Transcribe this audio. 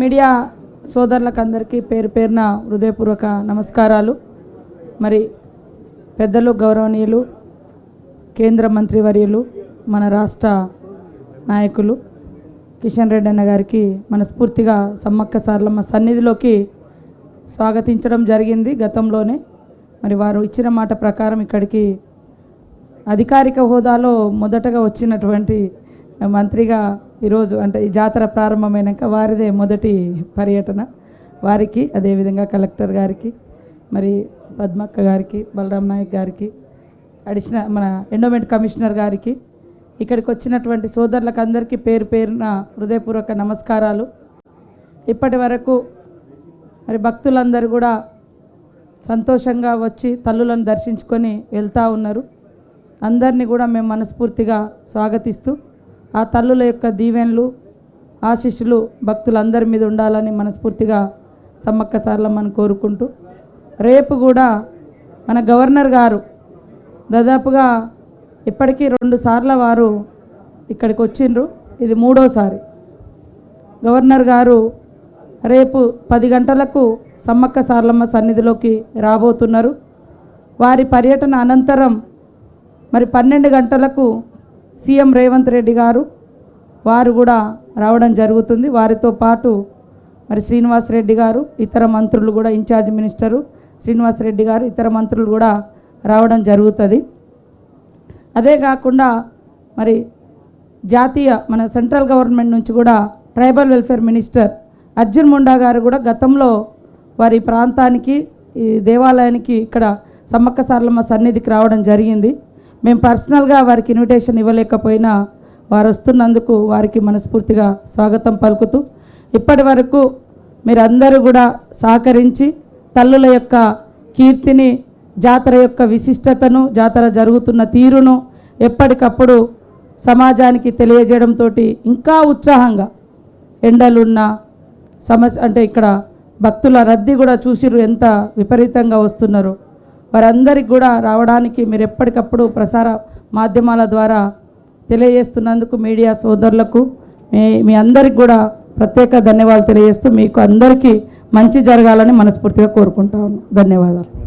Media సోదరులకు అందరికీ పేరు పేరున హృదయపూర్వక నమస్కారాలు. మరి పెద్దలు గౌరవనీయులు కేంద్ర మంత్రివర్యులు మన రాష్ట్ర నాయకులు కిషన్ రెడ్డి అన్న గారికి మనస్ఫూర్తిగా సమ్మక్క సార్లమ్మ సన్నిధిలోకి స్వాగతించడం జరిగింది గతంలోనే. మరి వారు ఇచ్చిన మాట ప్రకారం ఇక్కడికి అధికారిక హోదాలో మొదటగా వచ్చినటువంటి మంత్రిగా ఈరోజు అంటే ఈ జాతర ప్రారంభమైనాక వారిదే మొదటి పర్యటన. వారికి అదేవిధంగా కలెక్టర్ గారికి మరి పద్మక్క గారికి బలరాం నాయక్ గారికి అడిషనల్ మన ఎండోమెంట్ కమిషనర్ గారికి ఇక్కడికి వచ్చినటువంటి సోదరులకు అందరికీ పేరు పేరున హృదయపూర్వక నమస్కారాలు. ఇప్పటి వరకు మరి భక్తులందరూ కూడా సంతోషంగా వచ్చి తల్లులను దర్శించుకొని వెళ్తూ ఉన్నారు. అందరినీ కూడా మేము మనస్ఫూర్తిగా స్వాగతిస్తూ ఆ తల్లుల యొక్క దీవెనలు ఆశిష్యులు భక్తులందరి మీద ఉండాలని మనస్ఫూర్తిగా సమ్మక్క సార్లమ్మని కోరుకుంటూ రేపు కూడా మన గవర్నర్ గారు దాదాపుగా ఇప్పటికీ రెండు సార్ల వారు ఇక్కడికి వచ్చిండ్రు. ఇది మూడోసారి. గవర్నర్ గారు రేపు పది గంటలకు సమ్మక్క సార్లమ్మ సన్నిధిలోకి రాబోతున్నారు. వారి పర్యటన అనంతరం మరి పన్నెండు గంటలకు సీఎం రేవంత్ రెడ్డి గారు వారు కూడా రావడం జరుగుతుంది. వారితో పాటు మరి శ్రీనివాస్ రెడ్డి గారు ఇతర మంత్రులు కూడా ఇన్ఛార్జ్ మినిస్టరు శ్రీనివాస్ రెడ్డి గారు ఇతర మంత్రులు కూడా రావడం జరుగుతుంది. అదే కాకుండా మరి జాతీయ మన సెంట్రల్ గవర్నమెంట్ నుంచి కూడా tribal welfare minister Arjun Munda గారు కూడా గతంలో వారి ప్రాంతానికి ఈ దేవాలయానికి ఇక్కడ సమ్మక్క సార్లమ్మ సన్నిధికి రావడం జరిగింది. మేము పర్సనల్గా వారికి ఇన్విటేషన్ ఇవ్వలేకపోయినా వారు వస్తున్నందుకు వారికి మనస్ఫూర్తిగా స్వాగతం పలుకుతూ ఇప్పటి వరకు మీరందరూ కూడా సహకరించి తల్లుల యొక్క కీర్తిని జాతర యొక్క విశిష్టతను జాతర జరుగుతున్న తీరును ఎప్పటికప్పుడు సమాజానికి తెలియజేయడంతో ఇంకా ఉత్సాహంగా ఎండలున్న సమస్య అంటే ఇక్కడ భక్తుల రద్దీ కూడా చూసిర్రు ఎంత విపరీతంగా వస్తున్నారో. వారందరికి కూడా రావడానికి మీరు ఎప్పటికప్పుడు ప్రసార మాధ్యమాల ద్వారా తెలియజేస్తున్నందుకు మీడియా సోదరులకు మీ మీ అందరికి కూడా ప్రత్యేక ధన్యవాదాలు తెలియజేస్తూ మీకు అందరికీ మంచి జరగాలని మనస్ఫూర్తిగా కోరుకుంటాను ధన్యవాదాలు.